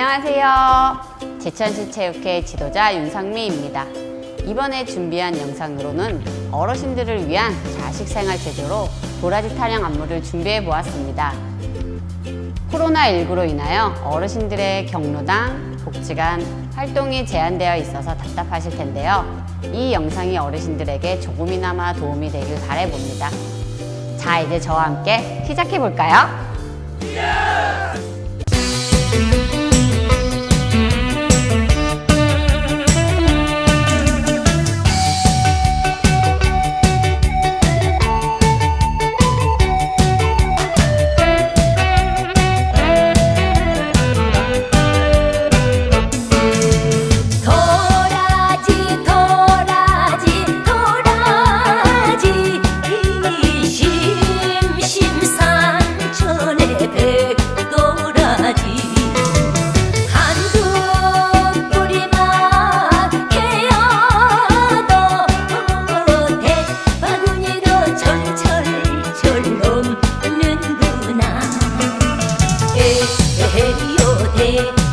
안녕하세요. 제천시 체육회 지도자 윤상미입니다. 이번에 준비한 영상으로는 어르신들을 위한 자식 생활 제도로 도라지 타령 안무를 준비해 보았습니다. 코로나19로 인하여 어르신들의 경로당, 복지관 활동이 제한되어 있어서 답답하실 텐데요. 이 영상이 어르신들에게 조금이나마 도움이 되길 바래봅니다. 자, 이제 저와 함께 시작해 볼까요? Hey, oh, hey.